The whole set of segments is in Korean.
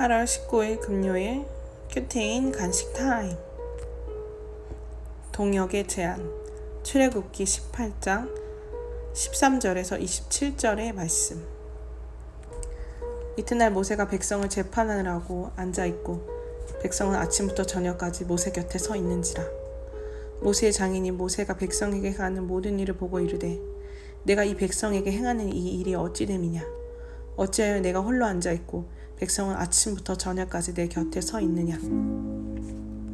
8월 19일 금요일 큐테인 간식 타임. 동역의 제안. 출애굽기 18장 13절에서 27절의 말씀. 이튿날 모세가 백성을 재판하느라고 앉아 있고 백성은 아침부터 저녁까지 모세 곁에 서 있는지라. 모세의 장인이 모세가 백성에게 하는 모든 일을 보고 이르되 내가 이 백성에게 행하는 이 일이 어찌 됨이냐? 어찌하여 내가 홀로 앉아 있고 백성은 아침부터 저녁까지 내 곁에 서 있느냐?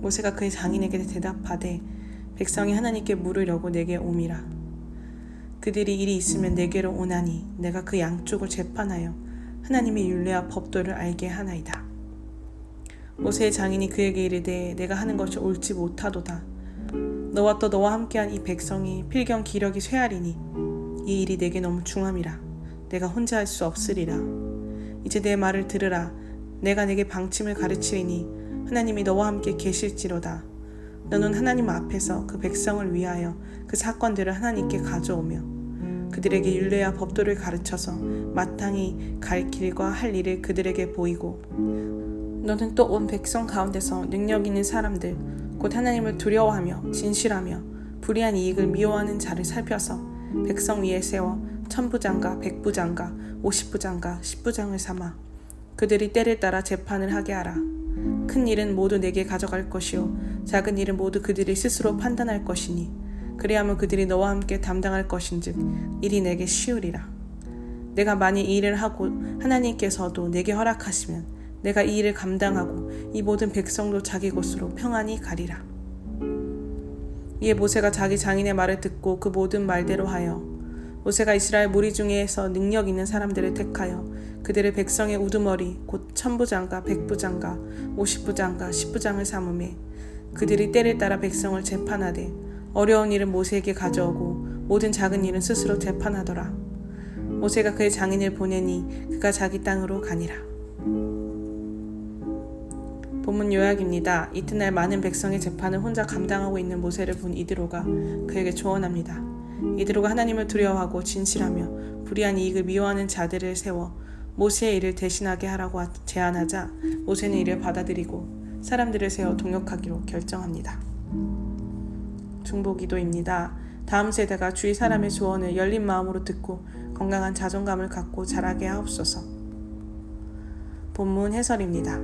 모세가 그의 장인에게 대답하되 백성이 하나님께 물으려고 내게 옴이라. 그들이 일이 있으면 내게로 오나니 내가 그 양쪽을 재판하여 하나님의 율례와 법도를 알게 하나이다. 모세의 장인이 그에게 이르되 내가 하는 것이 옳지 못하도다. 너와 또 너와 함께한 이 백성이 필경 기력이 쇠하리니 이 일이 내게 너무 중함이라. 내가 혼자 할 수 없으리라 이제 내 말을 들으라. 내가 내게 방침을 가르치리니 하나님이 너와 함께 계실지로다. 너는 하나님 앞에서 그 백성을 위하여 그 사건들을 하나님께 가져오며 그들에게 율례와 법도를 가르쳐서 마땅히 갈 길과 할 일을 그들에게 보이고 너는 또 온 백성 가운데서 능력 있는 사람들 곧 하나님을 두려워하며 진실하며 불의한 이익을 미워하는 자를 살펴서 백성 위에 세워 천부장과 백부장과 오십부장과 십부장을 삼아 그들이 때를 따라 재판을 하게 하라. 큰 일은 모두 내게 가져갈 것이요 작은 일은 모두 그들이 스스로 판단할 것이니 그리하면 그들이 너와 함께 담당할 것인즉 일이 내게 쉬우리라. 내가 만일 이 일을 하고 하나님께서도 내게 허락하시면 내가 이 일을 감당하고 이 모든 백성도 자기 곳으로 평안히 가리라. 이에 모세가 자기 장인의 말을 듣고 그 모든 말대로 하여 모세가 이스라엘 무리 중에서 능력 있는 사람들을 택하여 그들의 백성의 우두머리 곧 천부장과 백부장과 오십부장과 십부장을 삼음해 그들이 때를 따라 백성을 재판하되 어려운 일은 모세에게 가져오고 모든 작은 일은 스스로 재판하더라. 모세가 그의 장인을 보내니 그가 자기 땅으로 가니라. 본문 요약입니다. 이튿날 많은 백성의 재판을 혼자 감당하고 있는 모세를 본 이드로가 그에게 조언합니다. 이드로가 하나님을 두려워하고 진실하며 불의한 이익을 미워하는 자들을 세워 모세의 일을 대신하게 하라고 제안하자 모세는 이를 받아들이고 사람들을 세워 동역하기로 결정합니다. 중보기도입니다. 다음 세대가 주위 사람의 조언을 열린 마음으로 듣고 건강한 자존감을 갖고 자라게 하옵소서. 본문 해설입니다.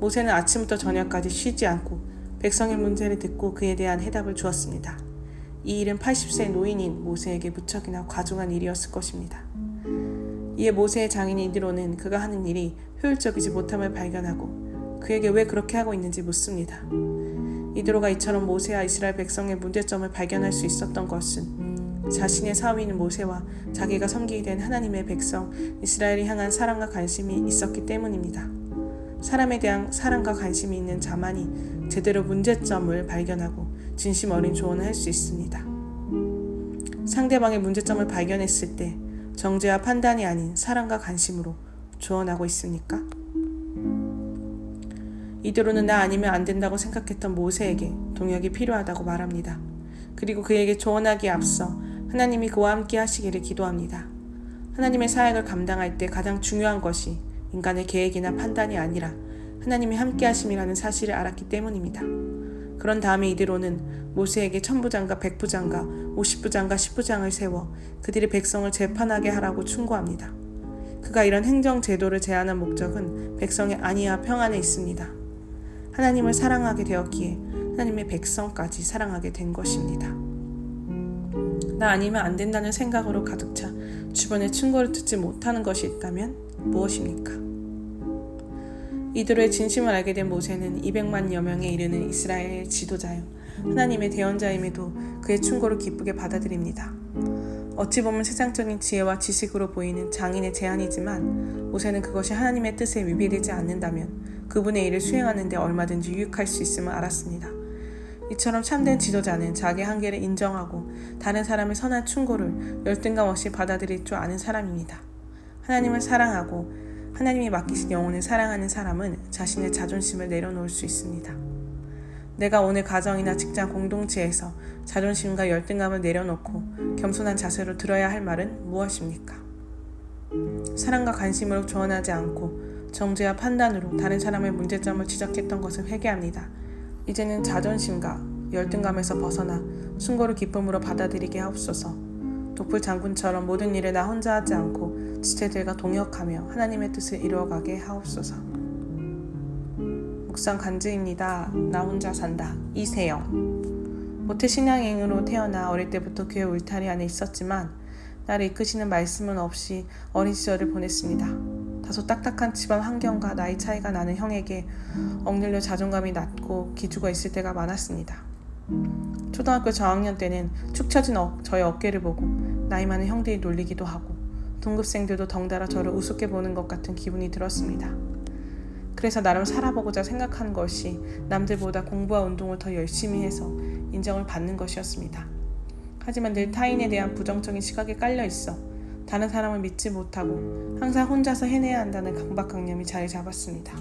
모세는 아침부터 저녁까지 쉬지 않고 백성의 문제를 듣고 그에 대한 해답을 주었습니다. 이 일은 80세 노인인 모세에게 무척이나 과중한 일이었을 것입니다. 이에 모세의 장인 이드로는 그가 하는 일이 효율적이지 못함을 발견하고 그에게 왜 그렇게 하고 있는지 묻습니다. 이드로가 이처럼 모세와 이스라엘 백성의 문제점을 발견할 수 있었던 것은 자신의 사위인 모세와 자기가 섬기게 된 하나님의 백성 이스라엘이 향한 사랑과 관심이 있었기 때문입니다. 사람에 대한 사랑과 관심이 있는 자만이 제대로 문제점을 발견하고 진심 어린 조언을 할 수 있습니다. 상대방의 문제점을 발견했을 때 정죄와 판단이 아닌 사랑과 관심으로 조언하고 있습니까? 이대로는 나 아니면 안 된다고 생각했던 모세에게 동역이 필요하다고 말합니다. 그리고 그에게 조언하기에 앞서 하나님이 그와 함께 하시기를 기도합니다. 하나님의 사역을 감당할 때 가장 중요한 것이 인간의 계획이나 판단이 아니라 하나님이 함께 하심이라는 사실을 알았기 때문입니다. 그런 다음에 이대로는 모세에게 천부장과 백부장과 오십부장과 십부장을 세워 그들이 백성을 재판하게 하라고 충고합니다. 그가 이런 행정 제도를 제안한 목적은 백성의 안위와 평안에 있습니다. 하나님을 사랑하게 되었기에 하나님의 백성까지 사랑하게 된 것입니다. 나 아니면 안 된다는 생각으로 가득 차 주변의 충고를 듣지 못하는 것이 있다면 무엇입니까? 이들의 진심을 알게 된 모세는 200만여 명에 이르는 이스라엘의 지도자요 하나님의 대언자임에도 그의 충고를 기쁘게 받아들입니다. 어찌 보면 세상적인 지혜와 지식으로 보이는 장인의 제안이지만 모세는 그것이 하나님의 뜻에 위배되지 않는다면 그분의 일을 수행하는 데 얼마든지 유익할 수 있음을 알았습니다. 이처럼 참된 지도자는 자기 한계를 인정하고 다른 사람의 선한 충고를 열등감 없이 받아들일 줄 아는 사람입니다. 하나님을 사랑하고 하나님이 맡기신 영혼을 사랑하는 사람은 자신의 자존심을 내려놓을 수 있습니다. 내가 오늘 가정이나 직장 공동체에서 자존심과 열등감을 내려놓고 겸손한 자세로 들어야 할 말은 무엇입니까? 사랑과 관심으로 조언하지 않고 정죄와 판단으로 다른 사람의 문제점을 지적했던 것을 회개합니다. 이제는 자존심과 열등감에서 벗어나 충고를 기쁨으로 받아들이게 하옵소서. 독불 장군처럼 모든 일을 나 혼자 하지 않고 지체들과 동역하며 하나님의 뜻을 이루어가게 하옵소서. 묵상 간증입니다. 나 혼자 산다. 이세영. 모태 신앙인으로 태어나 어릴 때부터 교회 울타리 안에 있었지만 나를 이끄시는 말씀은 없이 어린 시절을 보냈습니다. 다소 딱딱한 집안 환경과 나이 차이가 나는 형에게 억눌려 자존감이 낮고 기죽어 있을 때가 많았습니다. 초등학교 저학년 때는 축 처진 어, 저의 어깨를 보고 나이 많은 형들이 놀리기도 하고 동급생들도 덩달아 저를 우습게 보는 것 같은 기분이 들었습니다. 그래서 나름 살아보고자 생각한 것이 남들보다 공부와 운동을 더 열심히 해서 인정을 받는 것이었습니다. 하지만 늘 타인에 대한 부정적인 시각에 깔려 있어 다른 사람을 믿지 못하고 항상 혼자서 해내야 한다는 강박관념이 자리 잡았습니다.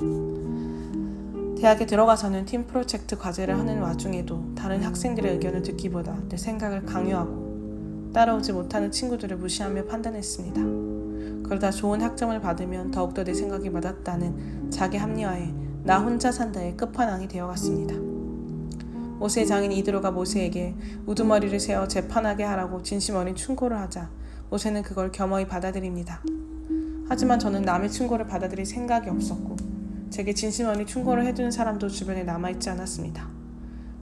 대학에 들어가서는 팀 프로젝트 과제를 하는 와중에도 다른 학생들의 의견을 듣기보다 내 생각을 강요하고 따라오지 못하는 친구들을 무시하며 판단했습니다. 그러다 좋은 학점을 받으면 더욱더 내 생각이 맞았다는 자기 합리화에 나 혼자 산다의 끝판왕이 되어갔습니다. 모세의 장인 이드로가 모세에게 우두머리를 세워 재판하게 하라고 진심 어린 충고를 하자 모세는 그걸 겸허히 받아들입니다. 하지만 저는 남의 충고를 받아들일 생각이 없었고 제게 진심 어린 충고를 해주는 사람도 주변에 남아있지 않았습니다.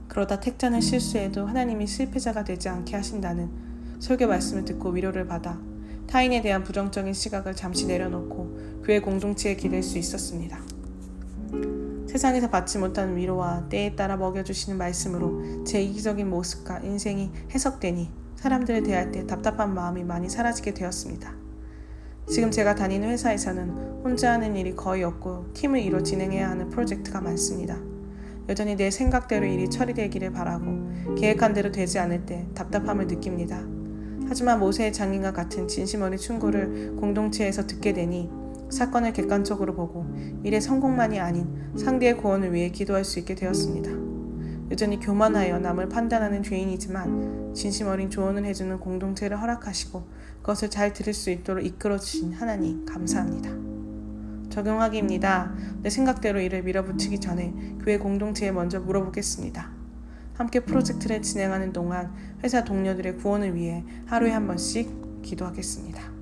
그러다 택자는 실수해도 하나님이 실패자가 되지 않게 하신다는 설교 말씀을 듣고 위로를 받아 타인에 대한 부정적인 시각을 잠시 내려놓고 교회 공동체에 기댈 수 있었습니다. 세상에서 받지 못하는 위로와 때에 따라 먹여주시는 말씀으로 제 이기적인 모습과 인생이 해석되니 사람들을 대할 때 답답한 마음이 많이 사라지게 되었습니다. 지금 제가 다니는 회사에서는 혼자 하는 일이 거의 없고 팀을 이뤄 진행해야 하는 프로젝트가 많습니다. 여전히 내 생각대로 일이 처리되기를 바라고 계획한 대로 되지 않을 때 답답함을 느낍니다. 하지만 모세의 장인과 같은 진심 어린 충고를 공동체에서 듣게 되니 사건을 객관적으로 보고 일의 성공만이 아닌 상대의 구원을 위해 기도할 수 있게 되었습니다. 여전히 교만하여 남을 판단하는 죄인이지만 진심 어린 조언을 해주는 공동체를 허락하시고 그것을 잘 들을 수 있도록 이끌어 주신 하나님 감사합니다. 적용하기입니다. 내 생각대로 일을 밀어붙이기 전에 교회 공동체에 먼저 물어보겠습니다. 함께 프로젝트를 진행하는 동안 회사 동료들의 구원을 위해 하루에 한 번씩 기도하겠습니다.